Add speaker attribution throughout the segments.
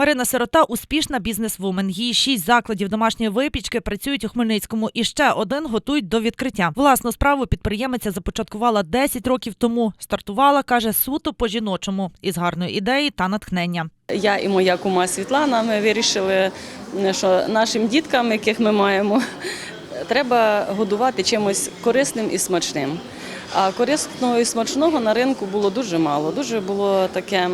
Speaker 1: Марина Сирота успішна бізнесвумен. Її шість закладів домашньої випічки працюють у Хмельницькому, і ще один готують до відкриття. Власну справу підприємиця започаткувала 10 років тому. Стартувала, каже, суто по жіночому із гарної ідеї та натхнення.
Speaker 2: Я і моя кума Світлана. Ми вирішили, що нашим діткам, яких ми маємо, треба годувати чимось корисним і смачним. А корисного і смачного на ринку було дуже мало. Дуже було таке.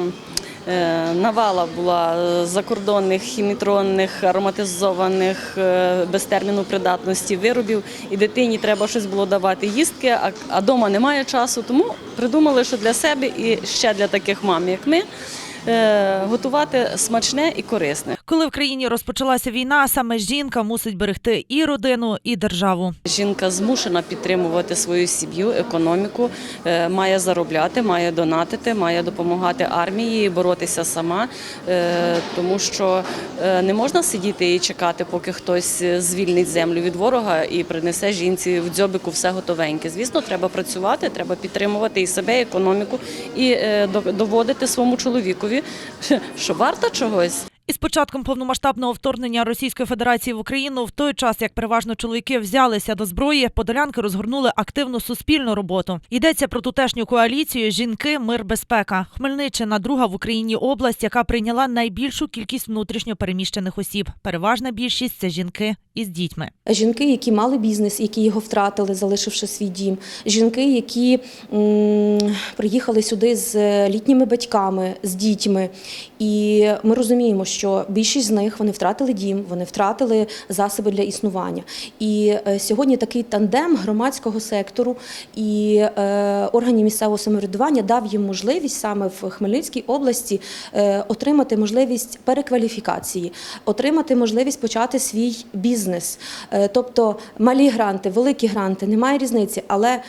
Speaker 2: Е, Навала була закордонних, хімітронних, ароматизованих, е, без терміну придатності виробів. І дитині треба щось було давати їстки, а, дома немає часу. Тому придумали, що для себе і ще для таких мам, як ми, готувати смачне і корисне.
Speaker 1: Коли в країні розпочалася війна, саме жінка мусить берегти і родину, і державу.
Speaker 2: Жінка змушена підтримувати свою сім'ю, економіку, е, має заробляти, має донатити, має допомагати армії, боротися сама, е, тому що е, не можна сидіти і чекати, поки хтось звільнить землю від ворога і принесе жінці в дзьобику все готовеньке. Звісно, треба працювати, треба підтримувати і себе, і економіку, і е, доводити своєму чоловікові, що варто чогось.
Speaker 1: Із початком повномасштабного вторгнення Російської Федерації в Україну, в той час як переважно чоловіки взялися до зброї, подолянки розгорнули активну суспільну роботу. Йдеться про тутешню коаліцію Жінки, мир, безпека. Хмельниччина друга в Україні область, яка прийняла найбільшу кількість внутрішньо переміщених осіб. Переважна більшість це жінки із дітьми.
Speaker 3: Жінки, які мали бізнес, які його втратили, залишивши свій дім. Жінки, які приїхали сюди з літніми батьками, з дітьми. І ми розуміємо, що більшість з них вони втратили дім, вони втратили засоби для існування. І е, сьогодні такий тандем громадського сектору і е, органів місцевого самоврядування дав їм можливість саме в Хмельницькій області е, отримати можливість перекваліфікації, отримати можливість почати свій бізнес. Тобто малі гранти, великі гранти, немає різниці, але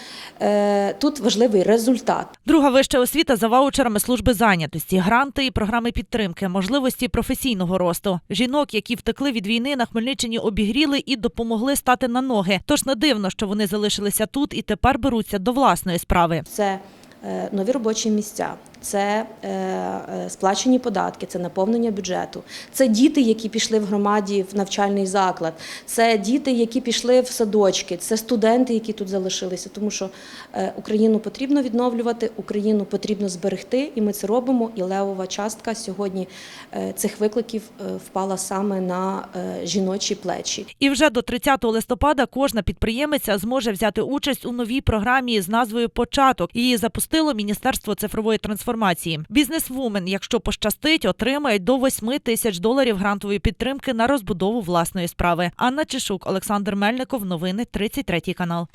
Speaker 3: тут важливий результат.
Speaker 1: Друга вища освіта за ваучерами служби зайнятості, гранти і програми підтримки, можливості професійного росту. Жінок, які втекли від війни на Хмельниччині, обігріли і допомогли стати на ноги. Тож не дивно, що вони залишилися тут і тепер беруться до власної справи.
Speaker 3: Це е, нові робочі місця, це е, е, сплачені податки, це наповнення бюджету, це діти, які пішли в громаді в навчальний заклад, це діти, які пішли в садочки, це студенти, які тут залишилися. Тому що е, Україну потрібно відновлювати, Україну потрібно зберегти, і ми це робимо. І левова частка сьогодні цих викликів впала саме на жіночі плечі.
Speaker 1: І вже до 30 листопада кожна підприємиця зможе взяти участь у новій програмі з назвою Початок. Її запустило Міністерство цифрової трансформації. Бізнесвумен, якщо пощастить, отримають до 8 тисяч доларів грантової підтримки на розбудову власної справи. Анна Чешук, Олександр Мельников. Новини 33 канал.